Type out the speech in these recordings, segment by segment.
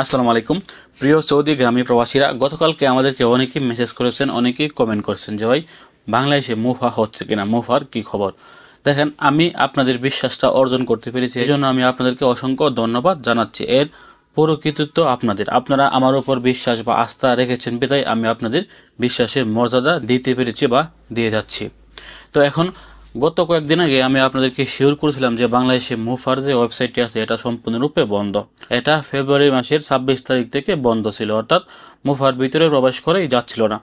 আসসালামু আলাইকুম। প্রিয় সৌদি গ্রামী প্রবাসীরা, গতকালকে আমাদেরকে অনেকেই মেসেজ করেছেন, অনেকেই কমেন্ট করছেন যে, ভাই, বাংলাদেশে মুফা হচ্ছে কিনা? মুফার কি খবর? দেখেন, আমি আপনাদের বিশ্বাসটা অর্জন করতে পেরেছি। এই জন্য আমি আপনাদেরকে অসংখ্য ধন্যবাদ জানাচ্ছি। এর পুরো কৃতিত্ব আপনাদের। আপনারা আমার উপর বিশ্বাস বা আস্থা রেখেছেন বিধায় আমি আপনাদের বিশ্বাসের মর্যাদা দিতে পেরেছি বা দিয়ে যাচ্ছি। তো এখন, গত কয়েকদিন আগে আমি আপনাদেরকে শিওর করেছিলাম যে, বাংলাদেশে মুফার যে ওয়েবসাইটটি আছে, এটা সম্পূর্ণরূপে বন্ধ। এটা ফেব্রুয়ারি মাসের ছাব্বিশ তারিখ থেকে বন্ধ ছিল, অর্থাৎ মুফার ভিতরে প্রবেশ করেই যাচ্ছিল না।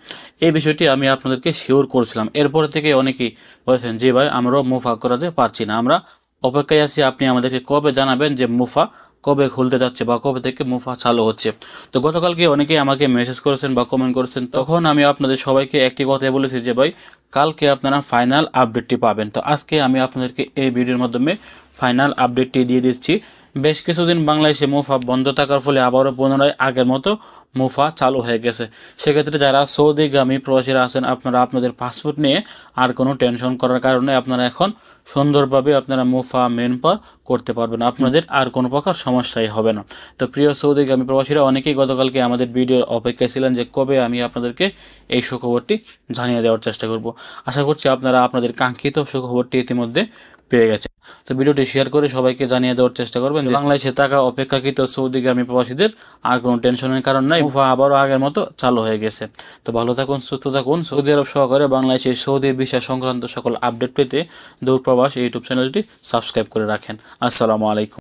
এই বিষয়টি আমি আপনাদেরকে শিওর করেছিলাম। এরপর থেকে অনেকেই বলেছেন যে ভাই, আমরাও মুফা করাতে পারছি না। আমরা অপেক্ষায় আছি, আপনি আমাদেরকে কবে জানাবেন যে মুফা কবে খুলতে যাচ্ছে বা কবে থেকে মুফা চালু হচ্ছে? তো গতকালকে অনেকেই আমাকে মেসেজ করেছেন বা কমেন্ট করেছেন। তখন আমি আপনাদের সবাইকে একটি কথাই বলেছি যে, ভাই, কালকে আপনারা ফাইনাল আপডেটটি পাবেন। তো আজকে আমি আপনাদেরকে এই ভিডিওর মাধ্যমে ফাইনাল আপডেটটি দিয়ে দিচ্ছি। বেশ কিছুদিন বাংলাদেশে মুফা বন্ধ থাকার ফলে আবারও পুনরায় আগের মতো মুফা চালু হয়ে গেছে। সেক্ষেত্রে যারা সৌদিগামী প্রবাসীরা আছেন, আপনারা আপনাদের পাসপোর্ট নিয়ে আর কোনো টেনশন করার কারণে আপনারা এখন সুন্দরভাবে আপনারা মুফা মেন পার করতে পারবেন। আপনাদের আর কোনো প্রকার সমস্যাই হবে না। তো প্রিয় সৌদিগামী প্রবাসীরা, অনেকেই গতকালকে আমাদের ভিডিওর অপেক্ষায় ছিলেন যে কবে আমি আপনাদেরকে এই সুখবরটি জানিয়ে দেওয়ার চেষ্টা করব। আশা করছি আপনারা আপনাদের কাঙ্ক্ষিত সুখবরটি ইতিমধ্যে পেয়ে গেছে। তো ভিডিওটি শেয়ার করে সবাইকে জানিয়ে দেওয়ার চেষ্টা করবেন বাংলাদেশে থাকা অপেক্ষাকৃত সৌদিগামী প্রবাসীদের আর কোনো টেনশনের কারণ নাই। মুফা আবারও আগের মতো চালু হয়ে গেছে। তো ভালো থাকুন, সুস্থ থাকুন। সৌদি আরব সহকারে বাংলাদেশে সৌদি ভিসা সংক্রান্ত সকল আপডেট পেতে দূরপ্রবাস ইউটিউব চ্যানেলটি সাবস্ক্রাইব করে রাখেন। আসসালামু আলাইকুম।